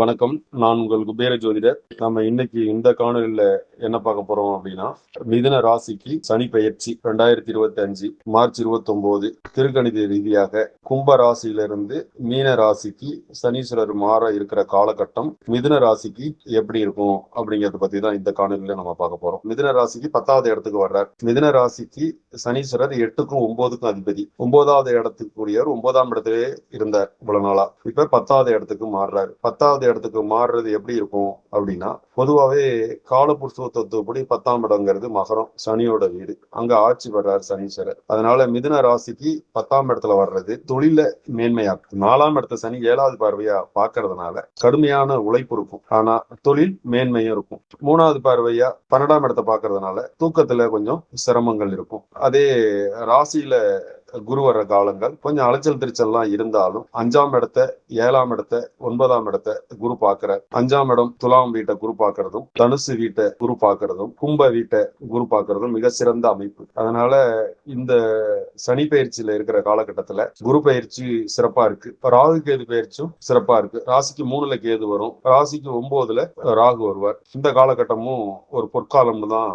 வணக்கம். நான் உங்கள் குபேர ஜோதிடர். நம்ம இன்னைக்கு இந்த காணொலியில என்ன பார்க்க போறோம் அப்படின்னா மிதுன ராசிக்கு சனி பயிற்சி ரெண்டாயிரத்தி இருபத்தி அஞ்சு மார்ச் இருபத்தி ஒன்பது திருக்கணித ரீதியாக கும்ப ராசியிலிருந்து மீன ராசிக்கு சனீஸ்வரர் மாற இருக்கிற காலகட்டம் மிதுன ராசிக்கு எப்படி இருக்கும் அப்படிங்கறத பத்தி தான் இந்த காணொலியில நம்ம பார்க்க போறோம். மிதுன ராசிக்கு பத்தாவது இடத்துக்கு வர்றார். மிதுன ராசிக்கு சனீஸ்வரர் எட்டுக்கும் ஒன்பதுக்கும் அதிபதி. ஒன்பதாவது இடத்துக்குரியவர் ஒன்பதாம் இடத்திலே இருந்தார். இவ்வளவு நாளா. இப்ப பத்தாவது இடத்துக்கு மாறுறாரு. பத்தாவது இடத்துக்கு மாறுறது எப்படி இருக்கும் அப்படின்னா பொதுவாகவே காலபுருஷ பத்தாம் இடங்கிறது மகரம் சனியோட வீடு. அங்க ஆட்சி வர்றாரு சனீஸ்வரர். அதனால மிதுன ராசிக்கு பத்தாம் இடத்துல வர்றது தொழில மேன்மையாக்கும். நாலாம் இடத்த சனி ஏழாவது பார்வையா பாக்குறதுனால கடுமையான உழைப்பு இருக்கும். ஆனா தொழில் மேன்மையும் இருக்கும். மூணாவது பார்வையா பன்னெண்டாம் இடத்தை பாக்குறதுனால தூக்கத்துல கொஞ்சம் சிரமங்கள் இருக்கும். அதே ராசியில குரு வர்ற காலங்கள். கொஞ்சம் அலைச்சல் திருச்சல்லாம் இருந்தாலும் அஞ்சாம் இடத்த ஏழாம் இடத்த ஒன்பதாம் இடத்த குரு பாக்குற அஞ்சாம் இடம் துலாம் வீட்டை குரு பாக்குறதும் தனுசு வீட்டை குரு பாக்குறதும் கும்ப வீட்டை குரு பாக்குறதும் மிக சிறந்த அமைப்பு. அதனால இந்த சனி பயிற்சியில இருக்கிற காலகட்டத்துல குரு பயிற்சி சிறப்பா இருக்கு. ராகு கேது பயிற்சியும் சிறப்பா இருக்கு. ராசிக்கு மூணுல கேது வரும். ராசிக்கு ஒன்பதுல ராகு வருவார். இந்த காலகட்டமும் ஒரு பொற்காலம்னு தான்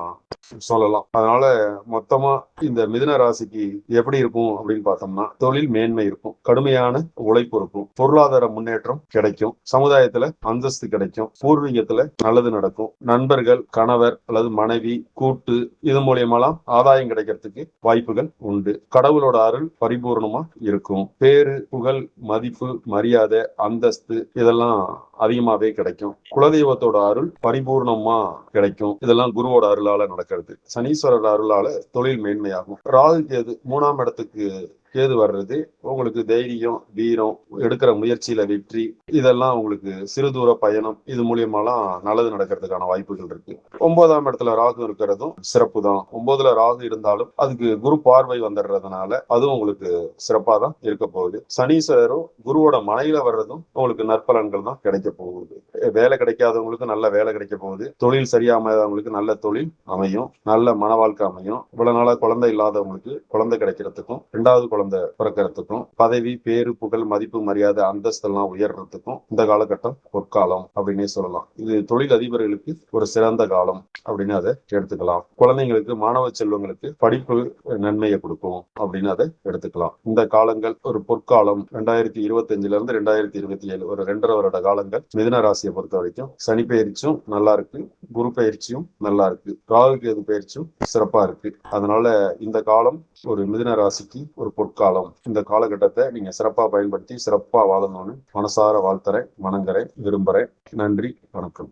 சொல்லலாம். அதனால மொத்தமா இந்த மிதுன ராசிக்கு எப்படி இருக்கும்? அப்படின்னு பார்த்தோம்னா தொழில் மேன்மை இருக்கும். கடுமையான உழைப்பு இருக்கும். பொருளாதார முன்னேற்றம் கிடைக்கும். சமுதாயத்துல அந்தஸ்து கிடைக்கும். பூர்வீகத்துல நல்லது நடக்கும். நண்பர்கள் கணவர் அல்லது மனைவி கூட்டு இது மூலியமெல்லாம் ஆதாயம் கிடைக்கிறதுக்கு வாய்ப்புகள் உண்டு. கடவுளோட அருள் பரிபூர்ணமா இருக்கும். பேரு புகழ் மதிப்பு மரியாதை அந்தஸ்து இதெல்லாம் அதிகமாவே கிடைக்கும். குலதெய்வத்தோட அருள் பரிபூர்ணமா கிடைக்கும். இதெல்லாம் குருவோட அருளால நடக்கிறது. சனீஸ்வரர் அருளால தொழில் மேன்மையாகும். ராகு கேது மூணாம் இடத்துக்கு 这个 கேது வர்றது உங்களுக்கு தைரியம் வீரம் எடுக்கிற முயற்சியில வெற்றி இதெல்லாம் உங்களுக்கு சிறு தூர பயணம் இது மூலியமாலாம் நல்லது நடக்கிறதுக்கான வாய்ப்புகள் இருக்கு. ஒன்பதாம் இடத்துல ராகு இருக்கிறதும் சிறப்பு தான். ஒன்பதுல ராகு இருந்தாலும் அதுக்கு குரு பார்வை வந்துடுறதுனால அதுவும் உங்களுக்கு சிறப்பா தான் இருக்க போகுது. சனீஸ்வரரும் குருவோட மனையில வர்றதும் உங்களுக்கு நற்பலன்கள் தான் கிடைக்க போகுது. வேலை கிடைக்காதவங்களுக்கு நல்ல வேலை கிடைக்க போகுது. தொழில் சரியாமதவங்களுக்கு நல்ல தொழில் அமையும். நல்ல மன வாழ்க்கை அமையும். இவ்வளவு நாளா குழந்தை இல்லாதவங்களுக்கு குழந்தை கிடைக்கிறதுக்கும் ரெண்டாவது குழந்தை பிறக்கிறதுக்கும் பதவி பேரு புகழ் மதிப்பு மரியாதை அந்தஸ்து எல்லாம் உயர்றதுக்கும் இந்த காலகட்டம் பொற்காலம் அப்படின்னே சொல்லலாம். இது தொழில் அதிபர்களுக்கு ஒரு சிறந்த காலம் அப்படின்னு அதை எடுத்துக்கலாம். குழந்தைங்களுக்கு மாணவ செல்வங்களுக்கு படிப்பு நன்மையை கொடுக்கும் அப்படின்னு அதை எடுத்துக்கலாம். இந்த காலங்கள் ஒரு பொற்காலம். ரெண்டாயிரத்தி இருபத்தஞ்சுல இருந்து ரெண்டாயிரத்தி இருபத்தி ஏழு ஒரு ரெண்டரை வருட காலங்கள். மிதுன ராசியை பொறுத்த வரைக்கும் சனி பயிற்சியும் நல்லா இருக்கு. குரு பயிற்சியும் நல்லா இருக்கு. ராகு கேது பயிற்சியும் சிறப்பா இருக்கு. அதனால இந்த காலம் ஒரு மிதுன ராசிக்கு ஒரு பொற்காலம் இந்த காலகட்டத்தை நீங்க சிறப்பா பயன்படுத்தி சிறப்பா வாழணும்னு மனசார வாழ்த்துறேன் வணங்குறேன் விரும்புறேன். நன்றி வணக்கம்.